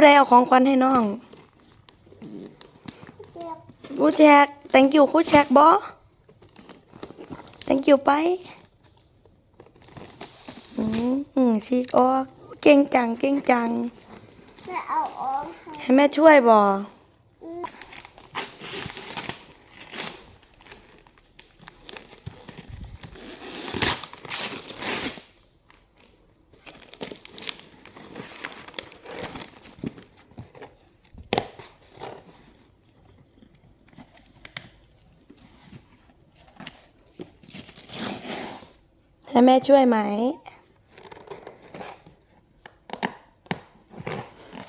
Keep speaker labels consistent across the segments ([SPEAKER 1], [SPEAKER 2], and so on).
[SPEAKER 1] ผู้ใดเอาของขวัญให้น้อง
[SPEAKER 2] เรียก
[SPEAKER 1] ครูแจก thank you ครูแจกบอ thank you ไปอืมอืมฉีกออก เก่งจัง เก่งจัง
[SPEAKER 2] แม่เอาออกให้
[SPEAKER 1] ให้แม่ช่วยบอ ให้แม่ช่วยไหม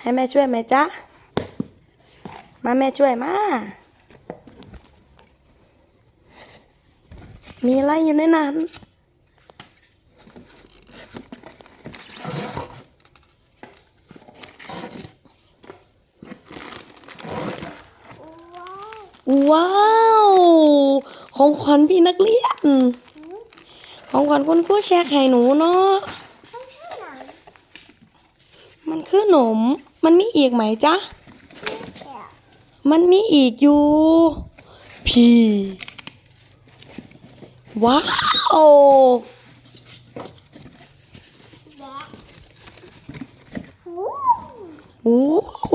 [SPEAKER 1] ให้แม่ช่วยไหมจ๊ะ มาแม่ช่วยมา มีอะไรอยู่ในนั้น
[SPEAKER 2] ว้าว
[SPEAKER 1] ของขวัญพี่นักเรียน ของขวัญคุณครูแชร์ให้หนูเนาะ
[SPEAKER 2] ต้องแค่ไหน
[SPEAKER 1] มันคือหนม มันมีอีกไหมจ๊ะ
[SPEAKER 2] แกะ
[SPEAKER 1] มันมีอีกอยู่พี่ ว้าว
[SPEAKER 2] แกะหู
[SPEAKER 1] โอ้โห